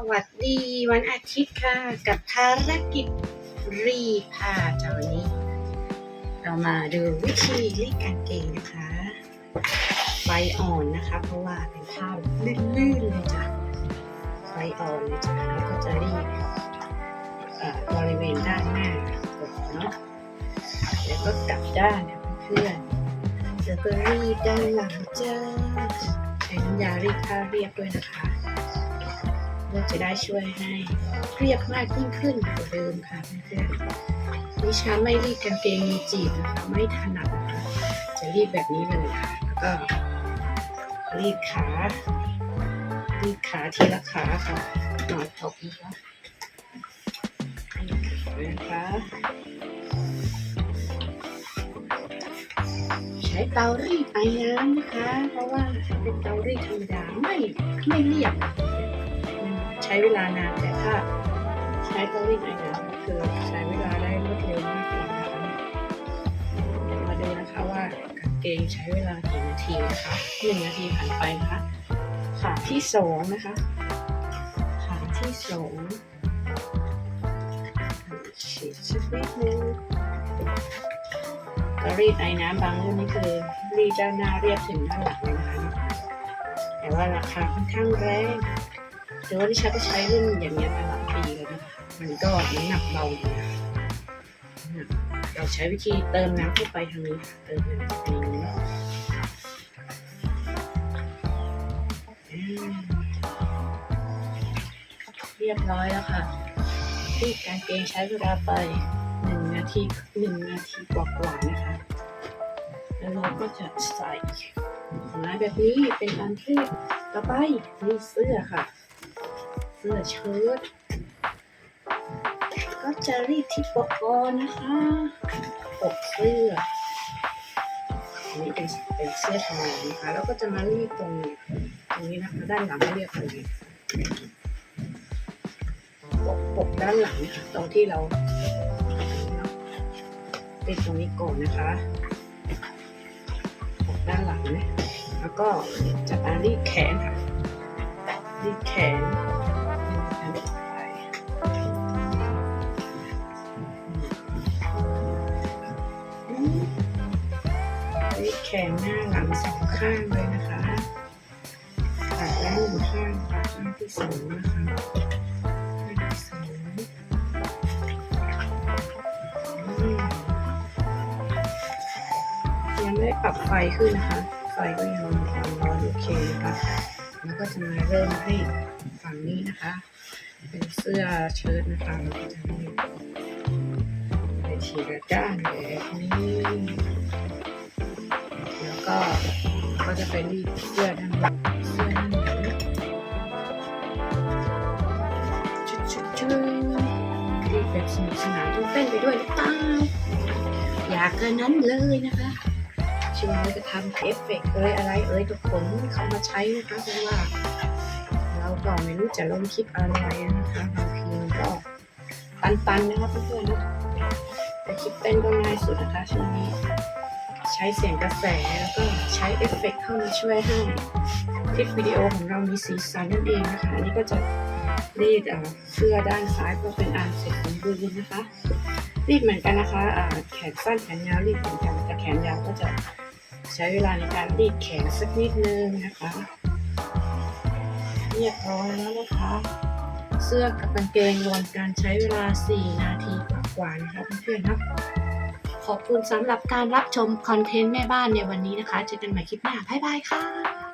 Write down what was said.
สวัสดีวันอาทิตย์ค่ะ กับภารกิจรีผ้าจาวันนี้ เรามาดูวิธีรีดกางเกงนะคะไฟอ่อนนะคะ เพราะว่าเป็นผ้าลื่นๆเลยจ้ะไฟอ่อนเลยจ้ะแล้วก็จะรีดบริเวณด้านหน้าเนาะแล้วก็กลับด้านนะเพื่อนแล้วก็รีดด้านหลังจ้าใช้น้ำยารีดผ้าเรียบด้วยนะคะ จะได้ช่วยให้เรียบมากยิ่งขึ้นกว่าเดิมค่ะเพื่อนๆดิฉันไม่รีดกางเกงมีจีบนะคะไม่ถนัดนะคะจะรีดแบบนี้เลยค่ะแล้วก็รีดขารีดขาทีละขาค่ะหนอดตกนะคะรีดขานะคะใช้เตารีดไอ้น้ำนะคะ เพราะว่าเป็นเตารีดธรรมดาไม่ไม่เรียบ ใช้เวลานานแต่ถ้าใช้เตารีดไอน้ำคือใช้เวลาได้รวดเร็วมากเลยนะคะเดี๋ยวมาดูนะคะว่ากางเกงใช้เวลากี่นาทีนะคะหนึ่งนาทีผ่านไปนะคะขาที่สองนะคะขาที่สองฉีดสักนิดนึงก็รีดไอ้น้ำบางรุ่นนี่คือรีดด้านหน้าเรียบถึงด้านหลังเลยนะคะแต่ว่าราคาค่อนข้างแรง แต่ว่าดิฉันก็ใช้รุ่นอย่างเงี้ยมาหลายปีแล้วนะคะมันก็น้ำหนักเบาดีนะน้ำหนักเราใช้วิธีเติมน้ำเข้าไปทางนี้เติมน้ำเข้าไปนี้เรียบร้อยแล้วค่ะ ที่กางเกงใช้เวลาไปหนึ่งนาทีหนึ่งนาทีกว่าๆนะคะ แล้วเราก็จะใส่ไม้แบบนี้เป็นอันที่ต่อไปนี่เสื้อค่ะ สื้อเชิ้ตก็จะรีดที่ปกคอนะคะปกเสื้ออันนี้เป็นเป็นเสื้อทำงนนะคะ แล้วก็จะมารีดตรงตรงนี้นะคะด้านหลังเรียกอะไรปกปกด้านหลังค่ะตรงที่เราติดตรงนี้ก่อนนะคะปกด้านหลังนะแล้วก็จะมารีดแขนค่ะรีดแขน รีดแขนหน้าหลังสองข้างเลยนะคะตัดแล้วหนึ่งข้างค่ะข้างที่สองนะคะข้างที่สองยังไม่ปรับไฟขึ้นนะคะ ไฟก็ยังความร้อนโอเคนะคะแล้วก็จะมาเริ่มให้ฝั่งนี้นะคะ เป็นเสื้อเชิ้ตนะคะเราก็จะให้ไปทีละด้านแบบนี้ แล้วก็ก็จะไปรีดเสื้อด้านหลังเสื้อด้านหลังชุดชุดชุดรีดแบบสนุกสนานต้องเต้นไปด้วยหรือเปล่าอยากเกินนั้นเลยนะคะช่วงนี้ก็ทำเอฟเฟกต์เอ้ยอะไรเอ้ยทุกคนเขามาใช้นะคะเพราะว่า เราก็ไม่รู้จะลงคลิปอะไรนะคะบางทีมันก็ตันๆนะคะเพื่อนๆแต่คลิปเต้นก็ง่ายสุดนะคะช่วงนี้ ใช้เสียงกระแสแล้วก็ใช้เอฟเฟกต์เข้ามาช่วยให้คลิปวิดีโอของเรามีสีสันนั่นเองนะคะอันนี้ก็จะรีดเอ่อเสื้อด้านซ้ายก็เป็นอันเสร็จสมบูรณ์นะคะ รีดเหมือนกันนะคะอ่าแขนสั้นแขนยาวรีดเหมือนกันแต่แขนยาวก็จะใช้เวลาในการรีดแขนสักนิดนึงนะคะเรียบร้อยแล้วนะคะ เสื้อกับกางเกงรวมกันใช้เวลา 4 นาทีกว่าๆนะคะเพื่อนๆนะ ขอบคุณสำหรับการรับชมคอนเทนต์แม่บ้านในวันนี้นะคะเจอกันใหม่คลิปหน้าบ๊ายบายค่ะ